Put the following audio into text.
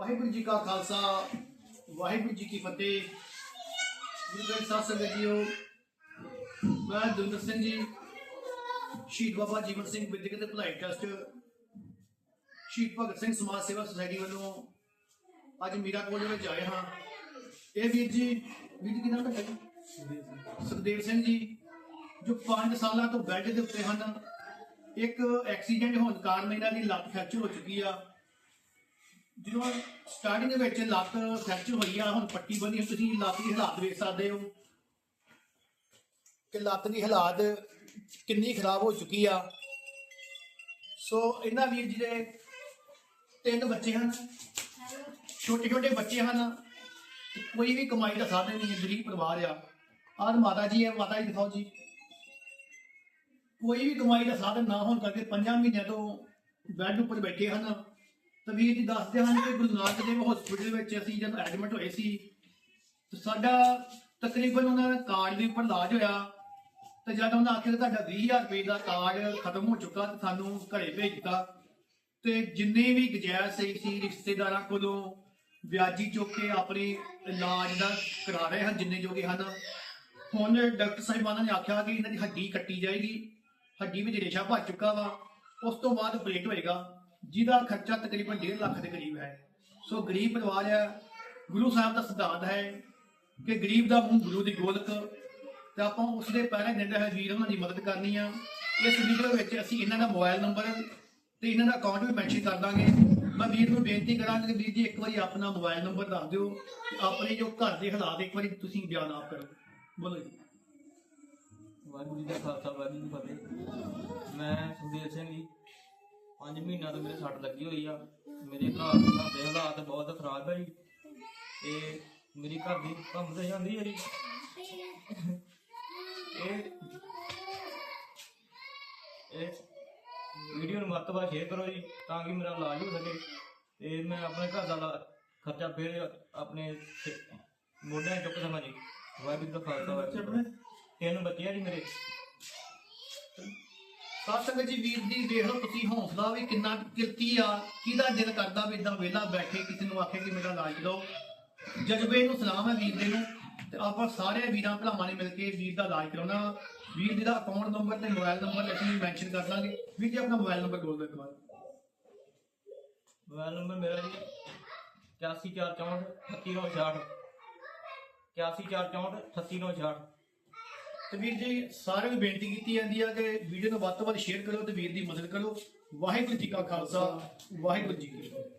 ਵਾਹਿਗੁਰੂ ਜੀ ਕਾ ਖਾਲਸਾ, ਵਾਹਿਗੁਰੂ ਜੀ ਕੀ ਫਤਿਹ। ਗੁਰੂ ਗ੍ਰੰਥ ਸਾਹਿਬ ਸੰਗਤ ਜੀਓ, ਮੈਂ ਦੁੰਦਰ ਸਿੰਘ ਜੀ, ਸ਼ਹੀਦ ਬਾਬਾ ਜੀਵਨ ਸਿੰਘ ਵਿਦਿਅਕ ਤੇ ਭਲਾਈ ਟਰਸਟ, ਸ਼ਹੀਦ ਭਗਤ ਸਿੰਘ ਸਮਾਜ ਸੇਵਾ ਸੁਸਾਇਟੀ ਵੱਲੋਂ ਅੱਜ ਮੀਰਾ ਕੋਲ ਦੇ ਵਿੱਚ ਆਏ ਹਾਂ। ਇਹ ਵੀਰ ਜੀ ਵੀਰ ਜੀ ਕਿਹਨਾਂ ਨਾਮ ਸੁਖਦੇਵ ਸਿੰਘ ਜੀ, ਜੋ 5 ਸਾਲਾਂ ਤੋਂ ਬੈੱਡ ਦੇ ਉੱਤੇ ਹਨ। ਇੱਕ ਐਕਸੀਡੈਂਟ ਹੋਣ ਕਾਰਨ ਇਹਨਾਂ ਦੀ ਲੱਤ ਫ੍ਰੈਕਚਰ ਹੋ ਚੁੱਕੀ ਆ। ਜਦੋਂ ਸਟਾਰਟਿੰਗ ਦੇ ਵਿੱਚ ਲੱਤ ਫ੍ਰੈਕਚਰ ਹੋਈ ਆ, ਹੁਣ ਪੱਟੀ ਬੰਨੀ ਤੁਸੀਂ ਲੱਤ ਦੀ ਹਾਲਾਤ ਵੇਖ ਸਕਦੇ ਹੋ ਕਿ ਲੱਤ ਦੀ ਹਾਲਾਤ ਕਿੰਨੀ ਖਰਾਬ ਹੋ ਚੁੱਕੀ ਆ। ਸੋ ਇਹਨਾਂ ਵੀਰ ਜੀ ਦੇ ਤਿੰਨ ਬੱਚੇ ਹਨ ਛੋਟੇ ਛੋਟੇ ਬੱਚੇ ਹਨ, ਕੋਈ ਵੀ ਕਮਾਈ ਦਾ ਸਾਧਨ ਨਹੀਂ ਹੈ, ਗਰੀਬ ਪਰਿਵਾਰ ਆ। ਆਹ ਮਾਤਾ ਜੀ ਹੈ, ਮਾਤਾ ਜੀ ਦਿਖਾਓ ਜੀ। ਕੋਈ ਵੀ ਕਮਾਈ ਦਾ ਸਾਧਨ ਨਾ ਹੋਣ ਕਰਕੇ ਪੰਜਾਂ ਮਹੀਨਿਆਂ ਤੋਂ ਬੈੱਡ ਉੱਪਰ ਬੈਠੇ ਹਨ। ਤਵੀਰ ਜੀ ਦੱਸਦੇ ਹਨ ਕਿ ਗੁਰੂ ਨਾਨਕ ਦੇਵ ਹਸਪੀਟਲ ਵਿੱਚ ਅਸੀਂ ਜਦੋਂ ਐਡਮਿਟ ਹੋਏ ਸੀ, ਤੇ ਸਾਡਾ ਤਕਰੀਬਨ ਉਹਨਾਂ ਦਾ ਕਾਰਡ ਦੇ ਉੱਪਰ ਇਲਾਜ ਹੋਇਆ। ਤੇ ਜਦ ਉਹਨਾਂ ਆਖਿਆ ਕਿ ਤੁਹਾਡਾ 20000 ਰੁਪਏ ਦਾ ਕਾਰਡ ਖਤਮ ਹੋ ਚੁੱਕਾ ਤੇ ਸਾਨੂੰ ਘਰੇ ਭੇਜ ਦਿੱਤਾ ਤੇ ਜਿੰਨੇ ਵੀ ਗੁਜਾਇਸ਼ ਸਹੀ ਸੀ ਰਿਸ਼ਤੇਦਾਰਾਂ ਕੋਲੋਂ ਵਿਆਜੀ ਚੁੱਕ ਕੇ ਆਪਣੇ ਇਲਾਜ ਦਾ ਕਰਾ ਰਹੇ ਹਨ ਜਿੰਨੇ ਜੋਗੇ ਹਨ। ਹੁਣ ਡਾਕਟਰ ਸਾਹਿਬਾਨਾਂ ਨੇ ਆਖਿਆ ਕਿ ਇਹਨਾਂ ਦੀ ਹੱਡੀ ਕੱਟੀ ਜਾਏਗੀ, ਹੱਡੀ ਵਿੱਚ ਰੇਸ਼ਾ ਭਰ ਚੁੱਕਾ ਵਾ, ਉਸ ਤੋਂ ਬਾਅਦ ਆਪਰੇਟ ਹੋਏਗਾ। ਜਿਹਦਾ ਖਰਚਾ ਤਕਰੀਬਨ 1.5 ਲੱਖ ਦੇ ਕਰੀਬ ਹੈ। ਸੋ ਗਰੀਬ ਪਰਿਵਾਰ ਹੈ, ਗੁਰੂ ਸਾਹਿਬ ਦਾ ਸਿਧਾਂਤ ਹੈ ਕਿ ਗਰੀਬ ਦਾ ਮੂੰਹ ਗੁਰੂ ਦੀ ਗੋਲਕ, ਤੇ ਆਪਾਂ ਉਸ ਦੇ ਪੈਰਾਂ ਦਿੰਦੇ ਹੋਏ ਵੀਰ ਉਹਨਾਂ ਦੀ ਮਦਦ ਕਰਨੀ ਆ। ਇਸ ਵੀਡੀਓ ਵਿੱਚ ਅਸੀਂ ਇਹਨਾਂ ਦਾ ਮੋਬਾਈਲ ਨੰਬਰ ਤੇ ਇਹਨਾਂ ਦਾ ਅਕਾਊਂਟ ਵੀ ਮੈਂਸ਼ਨ ਕਰ ਦਾਂਗੇ। ਮੈਂ ਵੀਰ ਨੂੰ ਬੇਨਤੀ ਕਰਾਂਗਾ ਕਿ ਵੀਰ ਜੀ ਇੱਕ ਵਾਰੀ ਆਪਣਾ ਮੋਬਾਈਲ ਨੰਬਰ ਦੱਸ ਦਿਓ। ਤੇ ਆਪਣੇ ਜੋ ਘਰ ਦੇ ਹਾਲਾਤ ਇੱਕ ਵਾਰੀ ਤੁਸੀਂ ਬਿਆਨ ਆਪ ਕਰੋ। ਬੋਲੋ ਜੀ। ਵਾਹਿਗੁਰੂ ਜੀ ਦਾ ਖਾਲਸਾ, ਵਾਹਿਗੁਰੂ ਜੀ ਕੀ ਫਤਿਹ। ਮੈਂ ਸੁਖਦੇਵ ਸਿੰਘ ਜੀ। 5 ਮਹੀਨਿਆਂ ਤੋਂ ਮੇਰੇ ਸੱਟ ਲੱਗੀ ਹੋਈ ਆ। ਮੇਰੇ ਘਰ ਘਰ ਦੇ ਹਾਲਾਤ ਬਹੁਤ ਖਰਾਬ ਹੈ ਜੀ। ਤੇ ਮੇਰੀ ਘਰ ਦੀ ਕੰਮ ਤੇ ਜਾਂਦੀ ਹੈ ਜੀ। ਇਹ ਇਹ ਵੀਡੀਓ ਨੂੰ ਵੱਧ ਤੋਂ ਵੱਧ ਸ਼ੇਅਰ ਕਰੋ ਜੀ, ਤਾਂ ਕਿ ਮੇਰਾ ਇਲਾਜ ਹੋ ਸਕੇ। ਤੇ ਮੈਂ ਆਪਣੇ ਘਰ ਦਾ ਇਲਾ- ਖਰਚਾ ਫੇਰ ਆਪਣੇ ਮੋਢਿਆਂ 'ਤੇ ਚੁੱਕ ਸਕਾਂ ਜੀ। ਵਾਹਿਗੁਰੂ ਜੀ ਦਾ ਖਾਲਸਾ, ਵਾਹਿਗੁਰੂ ਤਿੰਨ ਬੱਚੇ ਆ ਜੀ ਮੇਰੇ। ਸਾਧ ਸੰਗਤ ਜੀ ਵੀਰ ਦੀ ਦੇਖ ਲਓ ਤੁਸੀਂ ਹੌਸਲਾ ਵੀ ਕਿੰਨਾ ਕਿਰਤੀ ਆ, ਕਿਹਦਾ ਦਿਲ ਕਰਦਾ ਵੀ ਇਦਾਂ ਵਿਹਲਾ ਬੈਠੇ ਕਿਸੇ ਨੂੰ ਆਖੇ ਕਿ ਮੇਰਾ ਇਲਾਜ ਲਓ ਜਜ਼ਬੇ ਨੂੰ ਸਲਾਮ ਹੈ ਵੀਰ ਦੇ ਨੂੰ, ਤੇ ਆਪਾਂ ਸਾਰੇ ਵੀਰਾਂ ਭਰਾਵਾਂ ਨੇ ਮਿਲ ਕੇ ਵੀਰ ਦਾ ਇਲਾਜ ਕਰਾਉਣਾ। ਵੀਰ ਜੀ ਦਾ ਅਕਾਊਂਟ ਨੰਬਰ ਤੇ ਮੋਬਾਈਲ ਨੰਬਰ ਅਸੀਂ ਮੈਂਸ਼ਨ ਕਰ ਦਾਂਗੇ। ਵੀਰ ਜੀ, ਆਪਣਾ ਮੋਬਾਈਲ ਨੰਬਰ ਬੋਲ ਦਿਓ ਇੱਕ ਵਾਰ। ਮੋਬਾਈਲ ਨੰਬਰ ਮੇਰਾ ਜੀ 8464 38966 8464 38966 ਤੇ ਵੀਰ ਜੀ, ਸਾਰਿਆਂ ਨੂੰ ਬੇਨਤੀ ਕੀਤੀ ਜਾਂਦੀ ਆ ਕਿ ਵੀਡੀਓ ਨੂੰ ਵੱਧ ਤੋਂ ਵੱਧ ਸ਼ੇਅਰ ਕਰੋ ਤੇ ਵੀਰ ਦੀ ਮਦਦ ਕਰੋ। ਵਾਹਿਗੁਰੂ ਜੀ ਕਾ ਖਾਲਸਾ, ਵਾਹਿਗੁਰੂ ਜੀ ਕੀ ਫਤਿਹ।